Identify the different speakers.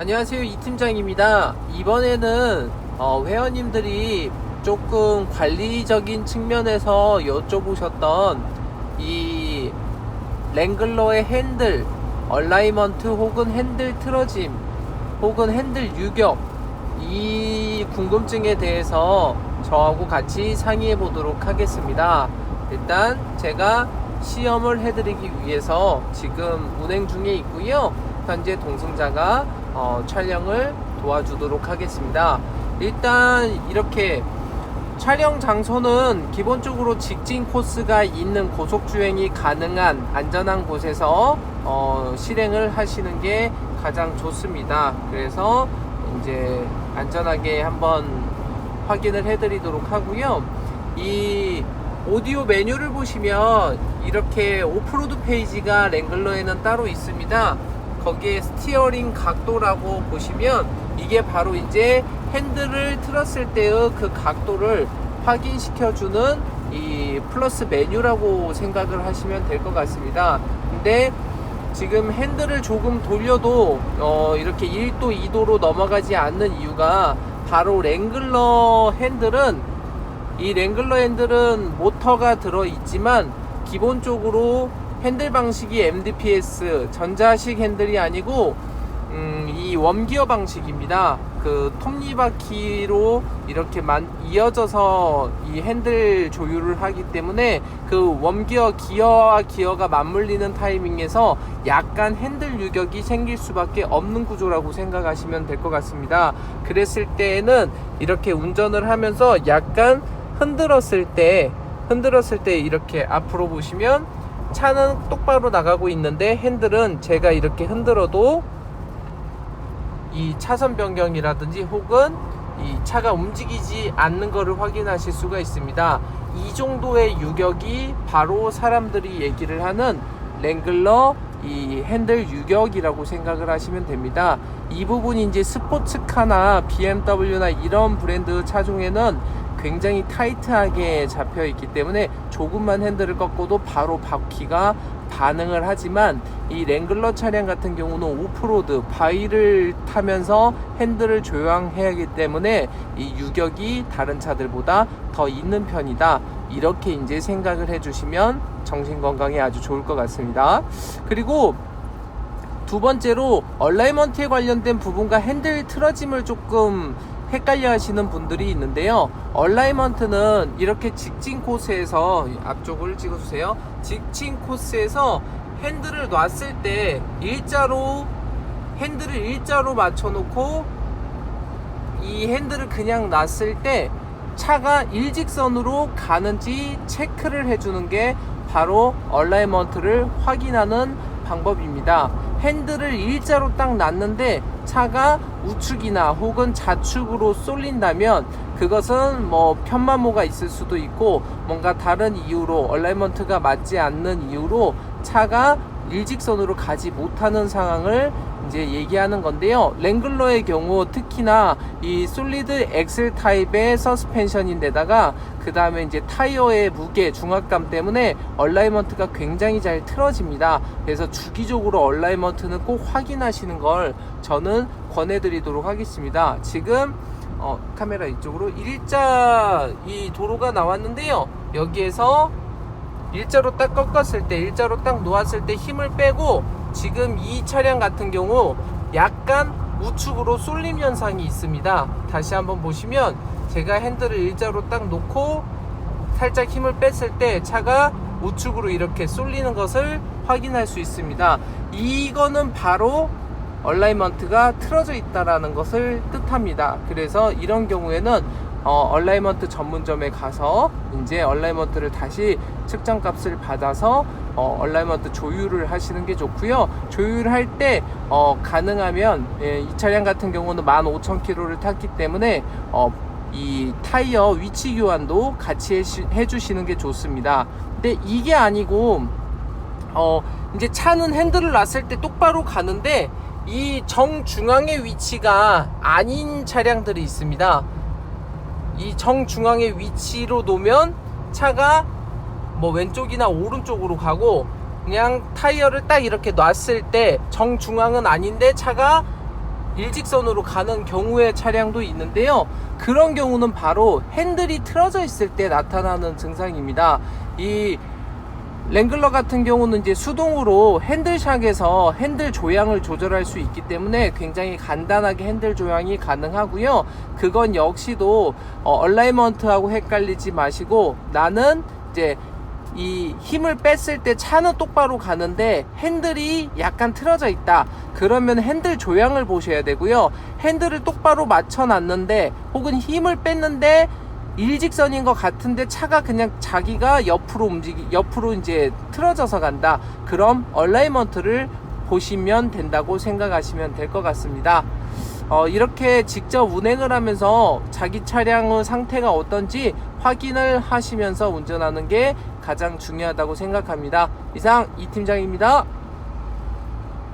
Speaker 1: 안녕하세요 이 팀장입니다. 이번에는 어, 회원님들이 조금 관리적인 측면에서 여쭤보셨던 이 랭글러의 핸들 얼라이먼트 혹은 핸들 틀어짐 혹은 핸들 유격 이 궁금증에 대해서 저하고 같이 상의해 보도록 하겠습니다. 일단 제가 시험을 해드리기 위해서 지금 운행 중에 있고요. 현재 동승자가 어, 촬영을 도와주도록 하겠습니다. 일단 이렇게 촬영 장소는 기본적으로 직진 코스가 있는 고속 주행이 가능한 안전한 곳에서 어, 실행을 하시는 게 가장 좋습니다. 그래서 이제 안전하게 한번 확인을 해드리도록 하고요. 이 오디오 메뉴를 보시면 이렇게 오프로드 페이지가 랭글러에는 따로 있습니다. 거기에 스티어링 각도라고 보시면 이게 바로 이제 핸들을 틀었을 때의 그 각도를 확인시켜주는 이 플러스 메뉴라고 생각을 하시면 될 것 같습니다. 근데 지금 핸들을 조금 돌려도 어 이렇게 1도, 2도로 넘어가지 않는 이유가 바로 랭글러 핸들은 이 랭글러 핸들은 모터가 들어 있지만 기본적으로 핸들 방식이 MDPS 전자식 핸들이 아니고 음, 이 웜기어 방식입니다. 그 톱니바퀴로 이렇게 만, 이어져서 이 핸들 조율을 하기 때문에 그 웜기어 기어와 기어가 맞물리는 타이밍에서 약간 핸들 유격이 생길 수밖에 없는 구조라고 생각하시면 될 것 같습니다. 그랬을 때에는 이렇게 운전을 하면서 약간 흔들었을 때 흔들었을 때 이렇게 앞으로 보시면 차는 똑바로 나가고 있는데 핸들은 제가 이렇게 흔들어도 이 차선 변경이라든지 혹은 이 차가 움직이지 않는 것을 확인하실 수가 있습니다. 이 정도의 유격이 바로 사람들이 얘기를 하는 랭글러 이 핸들 유격이라고 생각을 하시면 됩니다. 이 부분이 이제 스포츠카나 BMW나 이런 브랜드 차종에는 굉장히 타이트하게 잡혀 있기 때문에 조금만 핸들을 꺾어도 바로 바퀴가 반응을 하지만 이 랭글러 차량 같은 경우는 오프로드 바위를 타면서 핸들을 조향해야 하기 때문에 이 유격이 다른 차들보다 더 있는 편이다. 이렇게 이제 생각을 해주시면 정신 건강에 아주 좋을 것 같습니다. 그리고 두 번째로 얼라이먼트에 관련된 부분과 핸들 틀어짐을 조금 헷갈려 하시는 분들이 있는데요. 얼라이먼트는 이렇게 직진 코스에서 앞쪽을 찍어주세요. 직진 코스에서 핸들을 놨을 때 일자로 핸들을 일자로 맞춰 놓고 이 핸들을 그냥 놨을 때 차가 일직선으로 가는지 체크를 해주는 게 바로 얼라이먼트를 확인하는 방법입니다. 핸들을 일자로 딱 놨는데 차가 우측이나 혹은 좌측으로 쏠린다면 그것은 뭐 편마모가 있을 수도 있고 뭔가 다른 이유로 얼라이먼트가 맞지 않는 이유로 차가 일직선으로 가지 못하는 상황을 이제 얘기하는 건데요. 랭글러의 경우 특히나 이 솔리드 엑셀 타입의 서스펜션인데다가 그 다음에 이제 타이어의 무게 중압감 때문에 얼라이먼트가 굉장히 잘 틀어집니다. 그래서 주기적으로 얼라이먼트는 꼭 확인하시는 걸 저는 권해드리도록 하겠습니다. 지금 어, 카메라 이쪽으로 일자 이 도로가 나왔는데요. 여기에서 일자로 딱 꺾었을 때 일자로 딱 놓았을 때 힘을 빼고 지금 이 차량 같은 경우 약간 우측으로 쏠림 현상이 있습니다. 다시 한번 보시면 제가 핸들을 일자로 딱 놓고 살짝 힘을 뺐을 때 차가 우측으로 이렇게 쏠리는 것을 확인할 수 있습니다. 이거는 바로 얼라이먼트가 틀어져 있다라는 것을 뜻합니다. 그래서 이런 경우에는 어, 얼라이먼트 전문점에 가서 이제 얼라이먼트를 다시 측정 값을 받아서 어, 얼라이먼트 조율을 하시는 게 좋고요. 조율할 때 어, 가능하면 예, 이 차량 같은 경우는 15,000km를 탔기 때문에 어, 이 타이어 위치 교환도 같이 해, 주시는 게 좋습니다. 근데 이게 아니고 어, 이제 차는 핸들을 놨을 때 똑바로 가는데 이 정중앙의 위치가 아닌 차량들이 있습니다. 이 정중앙의 위치로 놓으면 차가 뭐 왼쪽이나 오른쪽으로 가고 그냥 타이어를 딱 이렇게 놨을 때 정중앙은 아닌데 차가 일직선으로 가는 경우의 차량도 있는데요. 그런 경우는 바로 핸들이 틀어져 있을 때 나타나는 증상입니다. 이 랭글러 같은 경우는 이제 수동으로 핸들샥에서 핸들 조향을 조절할 수 있기 때문에 굉장히 간단하게 핸들 조향이 가능하고요. 그건 역시도 어, 얼라이먼트하고 헷갈리지 마시고 나는 이제 이 힘을 뺐을 때 차는 똑바로 가는데 핸들이 약간 틀어져 있다. 그러면 핸들 조향을 보셔야 되고요. 핸들을 똑바로 맞춰 놨는데 혹은 힘을 뺐는데 일직선인 것 같은데 차가 그냥 자기가 옆으로 움직이 옆으로 이제 틀어져서 간다. 그럼 얼라이먼트를 보시면 된다고 생각하시면 될 것 같습니다. 어, 이렇게 직접 운행을 하면서 자기 차량의 상태가 어떤지 확인을 하시면서 운전하는 게 가장 중요하다고 생각합니다. 이상 이 팀장입니다.